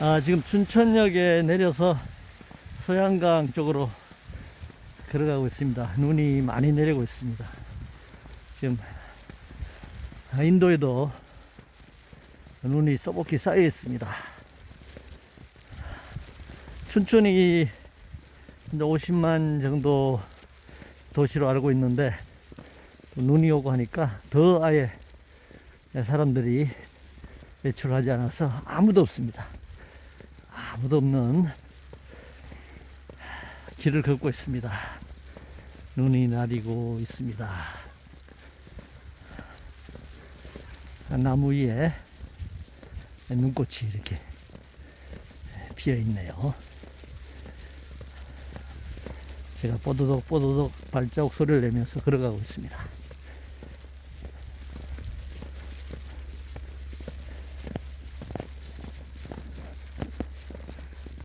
아, 지금 춘천역에 내려서 서양강 쪽으로 걸어가고 있습니다. 눈이 많이 내리고 있습니다. 지금 아, 인도에도 눈이 썩복히 쌓여 있습니다. 춘천이 이제 50만 정도 도시로 알고 있는데 눈이 오고 하니까 더 아예 사람들이 외출하지 않아서 아무도 없습니다. 아무도 없는 길을 걷고 있습니다. 눈이 내리고 있습니다. 나무 위에 눈꽃이 이렇게 피어 있네요. 제가 뽀드득 뽀드득 발자국 소리를 내면서 걸어가고 있습니다.